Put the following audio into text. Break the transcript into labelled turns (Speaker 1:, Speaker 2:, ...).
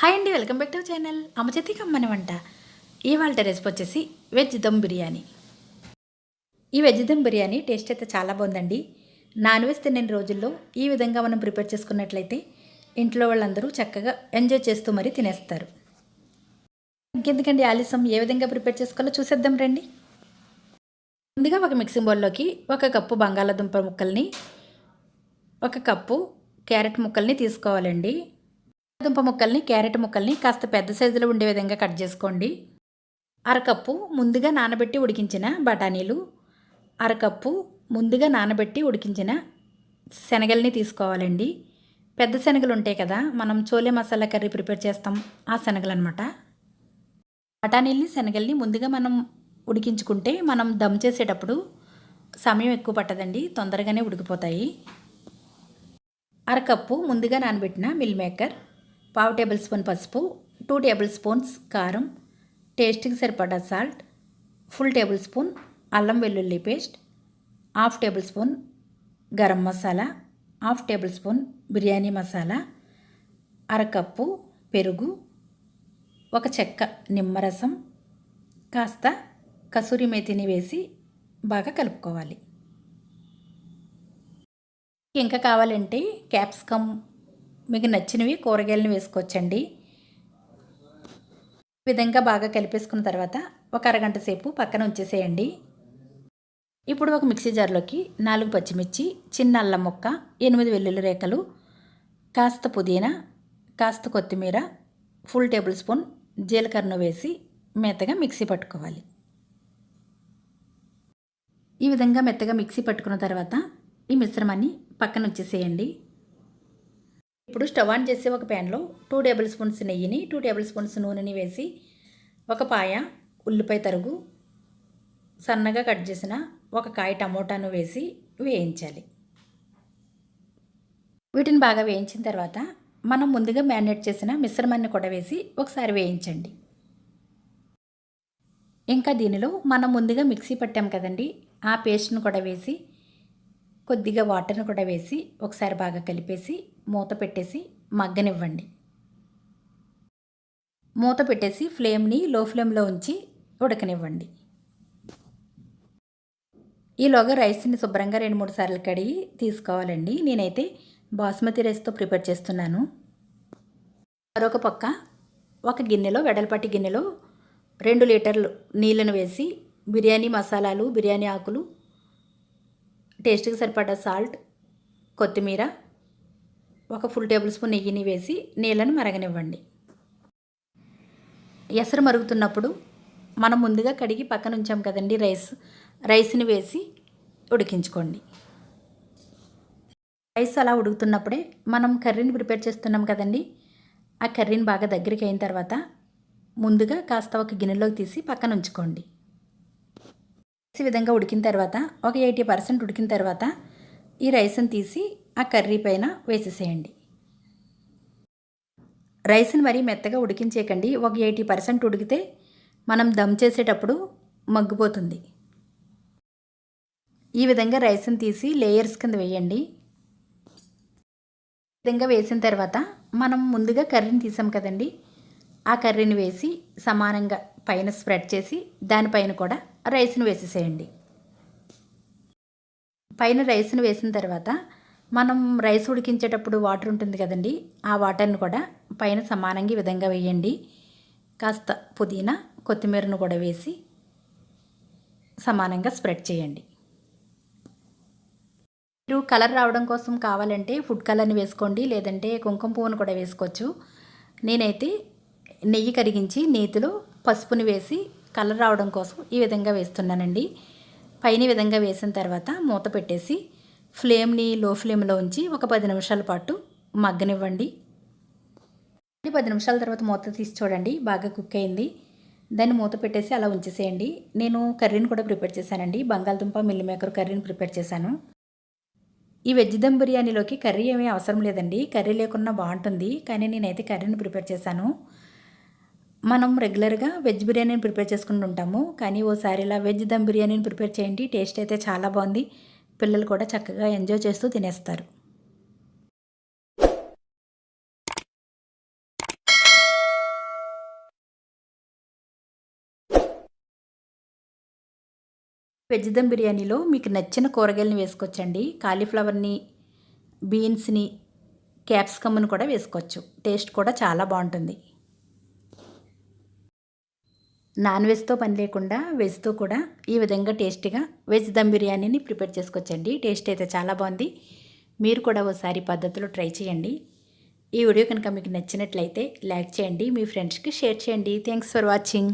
Speaker 1: Hi అండి welcome back to channel. అమ్మచేతి కమ్మని వంట. ఇవాళ రెసిపీ వచ్చేసి వెజ్ దమ్ బిర్యానీ. ఈ వెజ్ దమ్ బిర్యానీ టేస్ట్ అయితే చాలా బాగుందండి. నాన్ వెజ్ తినని రోజుల్లో ఈ విధంగా మనం ప్రిపేర్ చేసుకున్నట్లయితే ఇంట్లో వాళ్ళందరూ చక్కగా ఎంజాయ్ చేస్తూ మరీ తినేస్తారు. ఇంకెందుకండి ఆలస్యం? ఏ విధంగా ప్రిపేర్ చేసుకోవాలో చూసేద్దాం రండి. ముందుగా ఒక మిక్సింగ్ బౌల్లోకి ఒక కప్పు బంగాళాదుంప ముక్కల్ని ఒక కప్పు క్యారెట్ ముక్కల్ని తీసుకోవాలండి. దుంప ముక్కల్ని క్యారెట్ ముక్కల్ని కాస్త పెద్ద సైజులో ఉండే విధంగా కట్ చేసుకోండి. అరకప్పు ముందుగా నానబెట్టి ఉడికించిన బఠానీలు అరకప్పు ముందుగా నానబెట్టి ఉడికించిన శనగల్ని తీసుకోవాలండి. పెద్ద శనగలు ఉంటాయి కదా మనం చోలే మసాలా కర్రీ ప్రిపేర్ చేస్తాం ఆ శనగలు అనమాట బఠానీల్ని శనగల్ని ముందుగా మనం ఉడికించుకుంటే మనం దమ్ చేసేటప్పుడు సమయం ఎక్కువ పట్టదండి తొందరగానే ఉడికిపోతాయి. అరకప్పు ముందుగా నానబెట్టిన మిల్ మేకర్ పావు టేబుల్ స్పూన్ పసుపు టూ టేబుల్ స్పూన్స్ కారం టేస్ట్కి సరిపడా సాల్ట్ ఫుల్ టేబుల్ స్పూన్ అల్లం వెల్లుల్లి paste half tablespoon garam masala half tablespoon biryani masala అరకప్పు పెరుగు ఒక చెక్క నిమ్మరసం కాస్త కసూరి మేతిని వేసి బాగా కలుపుకోవాలి. ఇంకా కావాలంటే క్యాప్సికమ్ మీకు నచ్చినవి కూరగాయలను వేసుకోవచ్చండి. ఈ విధంగా బాగా కలిపేసుకున్న తర్వాత ఒక అరగంట సేపు పక్కన ఉంచేసేయండి. ఇప్పుడు ఒక మిక్సీ జార్లోకి నాలుగు పచ్చిమిర్చి చిన్న అల్లం ముక్క ఎనిమిది వెల్లుల్లి రేఖలు కాస్త పుదీనా కాస్త కొత్తిమీర ఫుల్ టేబుల్ స్పూన్ జీలకర్రను వేసి మెత్తగా మిక్సీ పట్టుకోవాలి. ఈ విధంగా మెత్తగా మిక్సీ పట్టుకున్న తర్వాత ఈ మిశ్రమాన్ని పక్కన వచ్చేసేయండి ఇప్పుడు స్టవ్ ఆన్ చేసి ఒక ప్యాన్లో టూ టేబుల్ స్పూన్స్ నెయ్యిని టూ టేబుల్ స్పూన్స్ నూనెని వేసి ఒక పాయ ఉల్లిపాయ తరుగు సన్నగా కట్ చేసిన ఒక కాయ టమోటాను వేసి వేయించాలి. వీటిని బాగా వేయించిన తర్వాత మనం ముందుగా మ్యారినేట్ చేసిన మిశ్రమాన్ని కూడా వేసి ఒకసారి వేయించండి. ఇంకా దీనిలో మనం ముందుగా మిక్సీ పట్టాం కదండి ఆ పేస్ట్ను కూడా వేసి కొద్దిగా వాటర్ని కూడా వేసి ఒకసారి బాగా కలిపేసి మూత పెట్టేసి మగ్గనివ్వండి. మూత పెట్టేసి ఫ్లేమ్ని లో ఫ్లేమ్లో ఉంచి ఉడకనివ్వండి. ఈలోగా రైస్ని శుభ్రంగా రెండు మూడు సార్లు కడిగి తీసుకోవాలండి. నేనైతే బాస్మతి రైస్తో ప్రిపేర్ చేస్తున్నాను. మరొక పక్క ఒక గిన్నెలో వెడల్పాటి గిన్నెలో రెండు లీటర్లు నీళ్ళను వేసి బిర్యానీ మసాలాలు బిర్యానీ ఆకులు టేస్ట్కి సరిపడా సాల్ట్ కొత్తిమీర ఒక ఫుల్ టేబుల్ స్పూన్ నెయ్యిని వేసి నీళ్ళను మరగనివ్వండి. ఎసరు మరుగుతున్నప్పుడు మనం ముందుగా కడిగి పక్కన ఉంచాం కదండి రైస్ రైస్ని వేసి ఉడికించుకోండి. రైస్ అలా ఉడుకుతున్నప్పుడే మనం కర్రీని ప్రిపేర్ చేస్తున్నాం కదండి ఆ కర్రీని బాగా దగ్గరికి అయిన తర్వాత ముందుగా కాస్త ఒక గిన్నెలోకి తీసి పక్కన ఉంచుకోండి. ఈ విధంగా ఉడికిన తర్వాత ఒక ఎయిటీ పర్సెంట్ ఉడికిన తర్వాత ఈ రైస్ని తీసి ఆ కర్రీ పైన వేసేసేయండి. రైస్ని మరీ మెత్తగా ఉడికించేయకండి. ఒక ఎయిటీ పర్సెంట్ ఉడికితే మనం దమ్ చేసేటప్పుడు మగ్గిపోతుంది. ఈ విధంగా రైస్ని తీసి లేయర్స్ కింద వేయండి. విధంగా వేసిన తర్వాత మనం ముందుగా కర్రీని తీసాం కదండి. ఆ కర్రీని వేసి సమానంగా పైన స్ప్రెడ్ చేసి దానిపైన కూడా రైస్ను వేసేసేయండి. పైన రైస్ను వేసిన తర్వాత మనం రైస్ ఉడికించేటప్పుడు వాటర్ ఉంటుంది కదండి ఆ వాటర్ని కూడా పైన సమానంగా ఈ విధంగా వేయండి. కాస్త పుదీనా కొత్తిమీరను కూడా వేసి సమానంగా స్ప్రెడ్ చేయండి. మీరు కలర్ రావడం కోసం కావాలంటే ఫుడ్ కలర్ని వేసుకోండి లేదంటే కుంకుమ పువ్వును కూడా వేసుకోవచ్చు. నేనైతే నెయ్యి కరిగించి నేతిలో పసుపుని వేసి కలర్ రావడం కోసం ఈ విధంగా వేస్తున్నానండి. పైన విధంగా వేసిన తర్వాత మూత పెట్టేసి ఫ్లేమ్ని లో ఫ్లేమ్లో ఉంచి ఒక పది నిమిషాల పాటు మగ్గనివ్వండి. పది నిమిషాల తర్వాత మూత తీసి చూడండి బాగా కుక్ అయింది. దాన్ని మూత పెట్టేసి అలా ఉంచేసేయండి. నేను కర్రీని కూడా ప్రిపేర్ చేశానండి. బంగాళదుంప మిల్లి మేకర్ కర్రీని ప్రిపేర్ చేశాను. ఈ వెజ్ దమ్ బిర్యానీలోకి కర్రీ ఏమీ అవసరం లేదండి. కర్రీ లేకున్నా బాగుంటుంది. కానీ నేనైతే కర్రీని ప్రిపేర్ చేశాను. మనం రెగ్యులర్గా వెజ్ బిర్యానీని ప్రిపేర్ చేసుకుంటూ ఉంటాము. కానీ ఓసారి ఇలా వెజ్ దమ్ బిర్యానీని ప్రిపేర్ చేయండి. టేస్ట్ అయితే చాలా బాగుంది. పిల్లలు కూడా చక్కగా ఎంజాయ్ చేస్తూ తినేస్తారు. వెజ్ దమ్ బిర్యానీలో మీకు నచ్చిన కూరగాయలను వేసుకోవచ్చండి. కాలీఫ్లవర్ని బీన్స్ని క్యాప్సికమ్ని కూడా వేసుకోవచ్చు. టేస్ట్ కూడా చాలా బాగుంటుంది. నాన్ వెజ్తో పని లేకుండా వెజ్తో కూడా ఈ విధంగా టేస్టీగా వెజ్ దమ్ బిర్యానీని ప్రిపేర్ చేసుకోవచ్చండి టేస్ట్ అయితే చాలా బాగుంది. మీరు కూడా ఒకసారి పద్ధతిలో ట్రై చేయండి. ఈ వీడియో కనుక మీకు నచ్చినట్లయితే లైక్ చేయండి మీ ఫ్రెండ్స్కి షేర్ చేయండి. Thanks for watching.